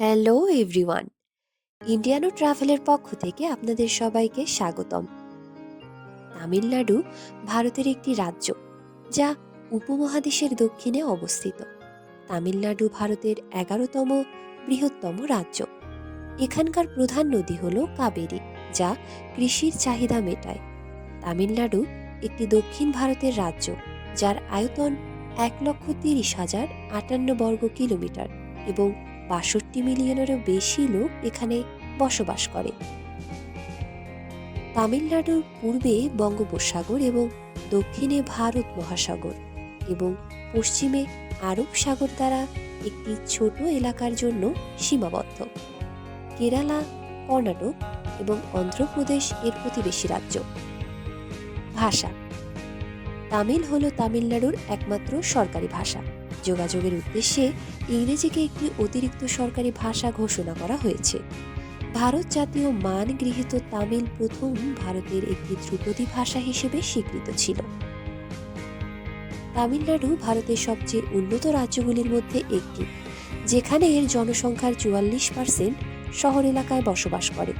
Hello everyone, ইন্ডিয়ানো ট্রাভেলের পক্ষ থেকে আপনাদের সবাইকে স্বাগতম। তামিলনাড়ু ভারতের একটি রাজ্য যা উপমহাদেশের দক্ষিণে অবস্থিত। তামিলনাড়ু ভারতের এগারোতম বৃহত্তম রাজ্য। এখানকার প্রধান নদী হল কাবেরী, যা কৃষির চাহিদা মেটায়। তামিলনাড়ু একটি দক্ষিণ ভারতের রাজ্য, যার আয়তন এক লক্ষ তিরিশ হাজার আটান্ন বর্গ কিলোমিটার এবং বাষট্টি মিলিয়নেরও বেশি লোক এখানে বসবাস করে। তামিলনাড়ুর পূর্বে বঙ্গোপসাগর এবং দক্ষিণে ভারত মহাসাগর এবং পশ্চিমে আরব সাগর দ্বারা একটি ছোট এলাকার জন্য সীমাবদ্ধ। কেরালা, কর্ণাটক এবং অন্ধ্রপ্রদেশ এর প্রতিবেশী রাজ্য। ভাষা। তামিল হল তামিলনাড়ুর একমাত্র সরকারি ভাষা। যোগাযোগের উদ্দেশ্যে ইংরেজিকে একটি অতিরিক্ত সরকারি ভাষা ঘোষণা করা হয়েছে। ভারত জাতীয় মান গৃহীত তামিল প্রথম ভারতের একটি ধ্রুপদী ভাষা হিসেবে স্বীকৃত ছিল। তামিলনাড়ু ভারতের সবচেয়ে উন্নত রাজ্যগুলির মধ্যে একটি, যেখানে এর জনসংখ্যার চুয়াল্লিশ পার্সেন্ট শহর এলাকায় বসবাস করে।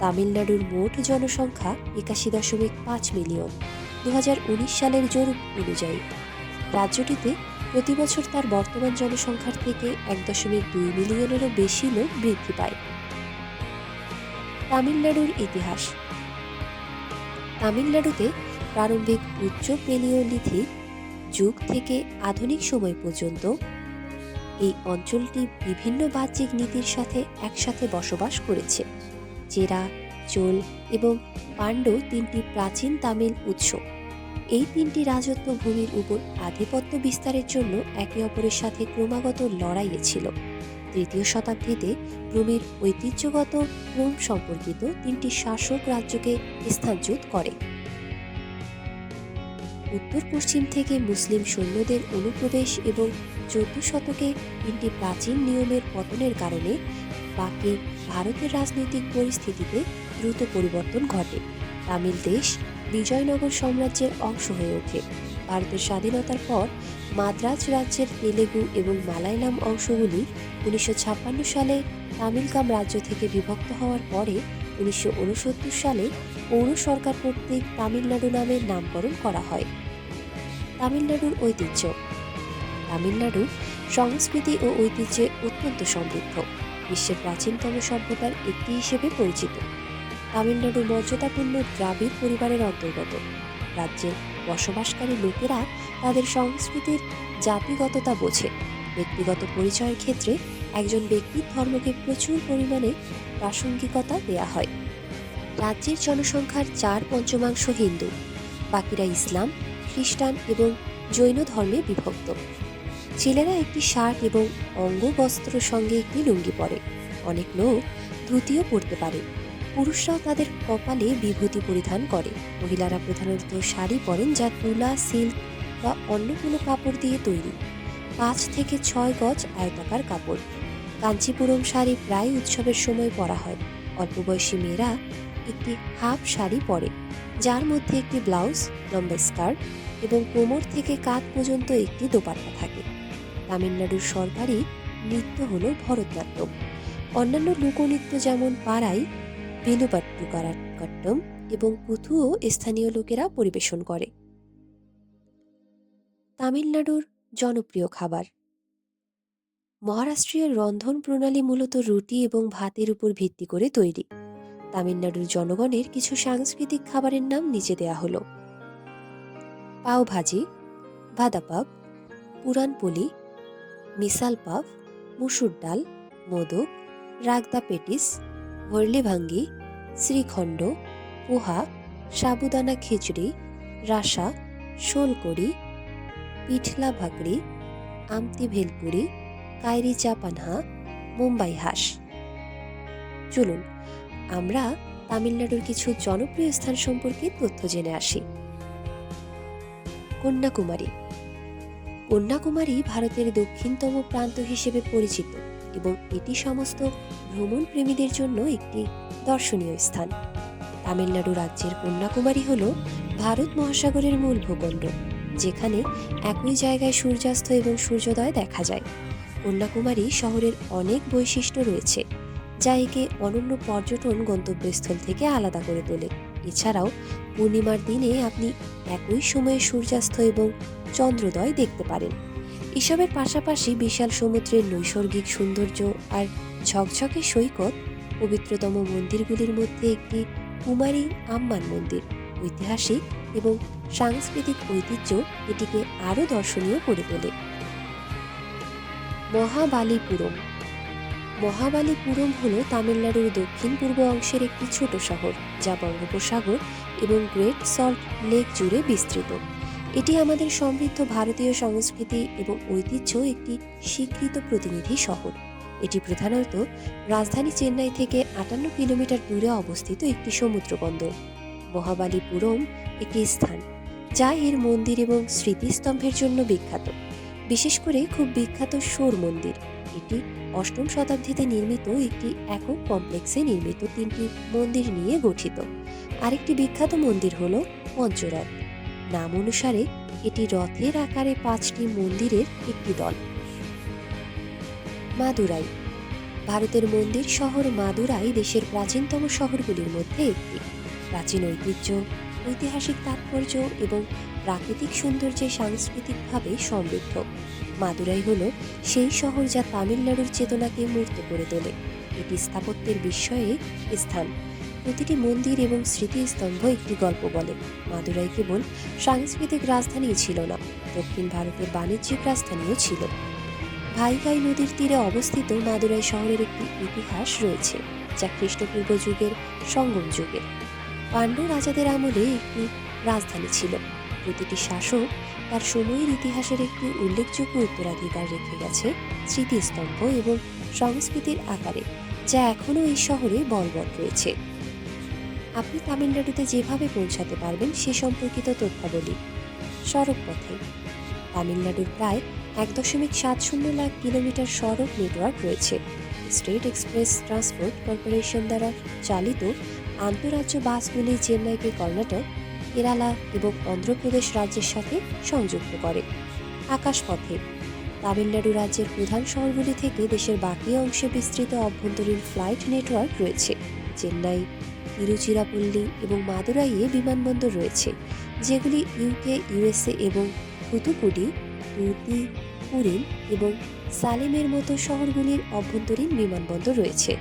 তামিলনাড়ুর মোট জনসংখ্যা একাশি দশমিক পাঁচ মিলিয়ন দু হাজার উনিশ সালের জরিপ অনুযায়ী। রাজ্যটিতে প্রতি বছর তার বর্তমান জনসংখ্যার থেকে এক দশমিক দুই মিলিয়নেরও বেশি লোক বৃদ্ধি পায়। তামিলনাড়ুর ইতিহাস। তামিলনাড়ুতে প্রারম্ভিক উচ্চ পেলিওলিথিক যুগ থেকে আধুনিক সময় পর্যন্ত এই অঞ্চলটি বিভিন্ন বাহ্যিক নীতির সাথে একসাথে বসবাস করেছে, জেরা, চোল এবং পাণ্ড তিনটি প্রাচীন তামিল উৎস। এই তিনটি রাজত্ব ভূমির উপর আধিপত্য বিস্তারের জন্য একে অপরের সাথে ক্রমাগত লড়াইয়ে ছিল। তৃতীয় শতাব্দীতে রোমের ঐতিহ্যগত রোম সম্পর্কিত তিনটি শাসক রাজ্যকে স্থানচ্যুত করে। উত্তর পশ্চিম থেকে মুসলিম সৈন্যদের অনুপ্রবেশ এবং চোদ্দ শতকে তিনটি প্রাচীন নিয়মের পতনের কারণে বাকি ভারতের রাজনৈতিক পরিস্থিতিতে দ্রুত পরিবর্তন ঘটে। তামিল দেশ বিজয়নগর সাম্রাজ্যের অংশ হয়ে ওঠে। ভারতের স্বাধীনতার পর মাদ্রাজ রাজ্যের তেলেগু এবং মালায়ালাম অংশগুলি উনিশশো ছাপ্পান্ন সালে তামিলকাম রাজ্য থেকে বিভক্ত হওয়ার পরে উনিশশো উনসত্তর সালে পৌর সরকার কর্তৃক তামিলনাড়ু নামে নামকরণ করা হয়। তামিলনাড়ুর ঐতিহ্য। তামিলনাড়ু সংস্কৃতি ও ঐতিহ্যে অত্যন্ত সমৃদ্ধ। বিশ্বের প্রাচীনতম সভ্যতার একটি হিসেবে পরিচিত। তামিলনাড়ু মর্যাদাপূর্ণ দ্রাবিড় পরিবারের অন্তর্গত। রাজ্যের বসবাসকারী লোকেরা তাদের সংস্কৃতির জাতিগততা বোঝে। ব্যক্তিগত পরিচয়ের ক্ষেত্রে একজন ব্যক্তির ধর্মকে প্রচুর পরিমাণে প্রাসঙ্গিকতা দেয়া হয়। রাজ্যের জনসংখ্যার চার পঞ্চমাংশ হিন্দু। বাকিরা ইসলাম, খ্রিস্টান এবং জৈন ধর্মে বিভক্ত। ছেলেরা একটি শার্ট এবং অঙ্গবস্ত্র সঙ্গে একটি লুঙ্গি পরে। অনেক লোক ধুতিও পরতে পারে। পুরুষরাও তাদের কপালে বিভূতি পরিধান করে। মহিলারা প্রধানত শাড়ি পরেন যা তুলা, সিল্ক বা অন্য কোনো কাপড় দিয়ে তৈরি। পাঁচ থেকে ছয় গজ আয়তাকার কাপড়। কাঞ্চিপুরম শাড়ি প্রায় উৎসবের সময় পরা হয়। অল্প বয়সী মেয়েরা একটি হাফ শাড়ি পরে, যার মধ্যে একটি ব্লাউজ, লম্বা স্কার্ট এবং কোমর থেকে কাঁধ পর্যন্ত একটি দোপাট্টা থাকে। তামিলনাড়ুর সরকারি নৃত্য হল ভরতনাট্যম। অন্যান্য লোকনৃত্য যেমন পাড়াই বেলুপাট্টু কারাট্টম এবং কুথুও স্থানীয় লোকেরা পরিবেশন করে। তামিলনাড়ুর জনপ্রিয় খাবার। মহারাষ্ট্রীয় রন্ধন প্রণালী মূলত রুটি এবং ভাতের উপর ভিত্তি করে তৈরি। তামিলনাড়ুর জনগণের কিছু সাংস্কৃতিক খাবারের নাম নিচে দেয়া হলো। পাও ভাজি ভাদাপাব পুরানপলি মিসাল পাভ মুসুর ডাল, মোদক, রাগদা পেটিস ভরলি ভাঙ্গি, শ্রীখণ্ড, পোহা, সাবুদানা খিচড়ি, রাসা শোলকড়ি পিঠলা ভাকড়ি, আমতি ভেলপুরি কায়রি চা পানহা, মুম্বাই হাঁস। চলুন, আমরা তামিলনাড়ুর কিছু জনপ্রিয় স্থান সম্পর্কে তথ্য জেনে আসি। কন্যাকুমারী। কন্যাকুমারী ভারতের দক্ষিণতম প্রান্ত হিসেবে পরিচিত। এবং এটি সমস্ত ভ্রমণ প্রেমীদের জন্য একটি দর্শনীয় স্থান। তামিলনাড়ু রাজ্যের কন্যাকুমারী হল ভারত মহাসাগরের মূল ভূখণ্ড, যেখানে একই জায়গায় সূর্যাস্ত এবং সূর্যোদয় দেখা যায়। কন্যাকুমারী শহরের অনেক বৈশিষ্ট্য রয়েছে, যা একে অনন্য পর্যটন গন্তব্যস্থল থেকে আলাদা করে তোলে। এছাড়াও, পূর্ণিমার দিনে আপনি একই সময়ে সূর্যাস্ত এবং চন্দ্রোদয় দেখতে পারেন। এসবের পাশাপাশি বিশাল সমুদ্রের নৈসর্গিক সৌন্দর্য আর ঝকঝকে সৈকত, পবিত্রতম মন্দিরগুলির মধ্যে একটি কুমারী আম্মান মন্দির, ঐতিহাসিক এবং সাংস্কৃতিক ঐতিহ্য এটিকে আরও দর্শনীয় করে তোলে। মহাবালিপুরম। মহাবালিপুরম হল তামিলনাড়ুর দক্ষিণ পূর্ব অংশের একটি ছোট শহর, যা বঙ্গোপসাগর এবং গ্রেট সল্ট লেক জুড়ে বিস্তৃত। এটি আমাদের সমৃদ্ধ ভারতীয় সংস্কৃতি এবং ঐতিহ্য একটি স্বীকৃত প্রতিনিধি শহর। এটি প্রধানত রাজধানী চেন্নাই থেকে আটান্ন কিলোমিটার দূরে অবস্থিত একটি সমুদ্র বন্দর মহাবালিপুরম একটি স্থান, যা এর মন্দির এবং স্মৃতিস্তম্ভের জন্য বিখ্যাত। বিশেষ করে খুব বিখ্যাত সোর মন্দির। এটি অষ্টম শতাব্দীতে নির্মিত একটি একক কমপ্লেক্সে নির্মিত তিনটি মন্দির নিয়ে গঠিত। আরেকটি বিখ্যাত মন্দির হল পঞ্চরথ। নাম অনুসারে এটি রথের আকারে পাঁচটি মন্দিরের একটি দল। মাদুরাই। ভারতের মন্দির শহর মাদুরাই দেশের প্রাচীনতম শহরগুলির মধ্যে একটি। প্রাচীন ঐতিহ্য, ঐতিহাসিক তাৎপর্য এবং প্রাকৃতিক সৌন্দর্যে সাংস্কৃতিকভাবে সমৃদ্ধ। মাদুরাই হল সেই শহর যা তামিলনাড়ুর চেতনাকে মূর্ত করে তোলে। এটি স্থাপত্যের বিস্ময়ে স্থান। প্রতিটি মন্দির এবং স্মৃতিস্তম্ভ একটি গল্প বলে। মাদুরাই কেবল সাংস্কৃতিক রাজধানীই ছিল না, দক্ষিণ ভারতের বাণিজ্যিক রাজধানীও ছিল। ভাইগাই নদীর তীরে অবস্থিত মাদুরাই শহরের একটি ইতিহাস রয়েছে, যা খ্রিস্টপূর্ব যুগের সঙ্গম যুগের। পাণ্ডু রাজাদের আমলে একটি রাজধানী ছিল। প্রতিটি শাসক তার সময়ের ইতিহাসের একটি উল্লেখযোগ্য উত্তরাধিকার রেখে গেছে স্মৃতিস্তম্ভ এবং সংস্কৃতির আকারে, যা এখনও এই শহরে বলবৎ রয়েছে। আপনি তামিলনাড়ুতে যেভাবে পৌঁছাতে পারবেন সে সম্পর্কিত তথ্যাবলী। সড়ক পথে তামিলনাড়ুর প্রায় এক দশমিক সাত শূন্য লাখ কিলোমিটার সড়ক নেটওয়ার্ক রয়েছে। স্টেট এক্সপ্রেস ট্রান্সপোর্ট কর্পোরেশন দ্বারা চালিত আন্তঃরাজ্য বাসগুলি চেন্নাইকে কর্ণাটক, কেরালা এবং অন্ধ্রপ্রদেশ রাজ্যের সাথে সংযুক্ত করে। আকাশপথে। তামিলনাড়ু রাজ্যের প্রধান শহরগুলি থেকে দেশের বাকি অংশে বিস্তৃত অভ্যন্তরীণ ফ্লাইট নেটওয়ার্ক রয়েছে। চেন্নাই তিরুচিরাপল্লী এবং মাদুরাইয়ে বিমানবন্দর রয়েছে, যেগুলি ইউকে, ইউএসএ এবং থুতুকুডি তুতি পুরিন এবং সালেমের মতো শহরগুলির অভ্যন্তরীণ বিমানবন্দর রয়েছে,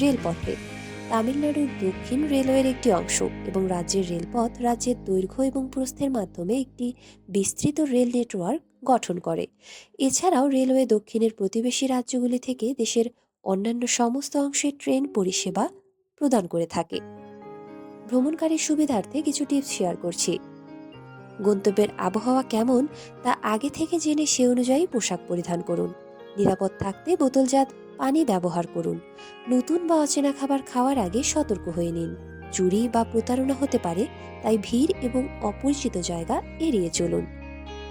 রেলপথে। তামিলনাড়ুর দক্ষিণ রেলওয়ের একটি অংশ এবং রাজ্যের রেলপথ রাজ্যের দৈর্ঘ্য এবং প্রস্থের মাধ্যমে একটি বিস্তৃত রেল নেটওয়ার্ক গঠন করে। এছাড়াও রেলওয়ে দক্ষিণের প্রতিবেশী রাজ্যগুলি থেকে দেশের অন্যান্য সমস্ত অংশে ট্রেন পরিষেবা প্রদান করে থাকে। ভ্রমণকারীর সুবিধার্থে কিছু টিপস শেয়ার করছি। গন্তব্যের আবহাওয়া কেমন তা আগে থেকে জেনে সে অনুযায়ী পোশাক পরিধান করুন। নিরাপদ থাকতে বোতলজাত পানি ব্যবহার করুন। নতুন বা অচেনা খাবার খাওয়ার আগে সতর্ক হয়ে নিন। চুরি বা প্রতারণা হতে পারে, তাই ভিড় এবং অপরিচিত জায়গা এড়িয়ে চলুন।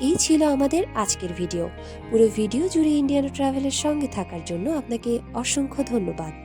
এই ছিল আমাদের আজকের ভিডিও। পুরো ভিডিও জুড়ে ইন্ডিয়ান ট্রাভেলের সঙ্গে থাকার জন্য আপনাকে অসংখ্য ধন্যবাদ।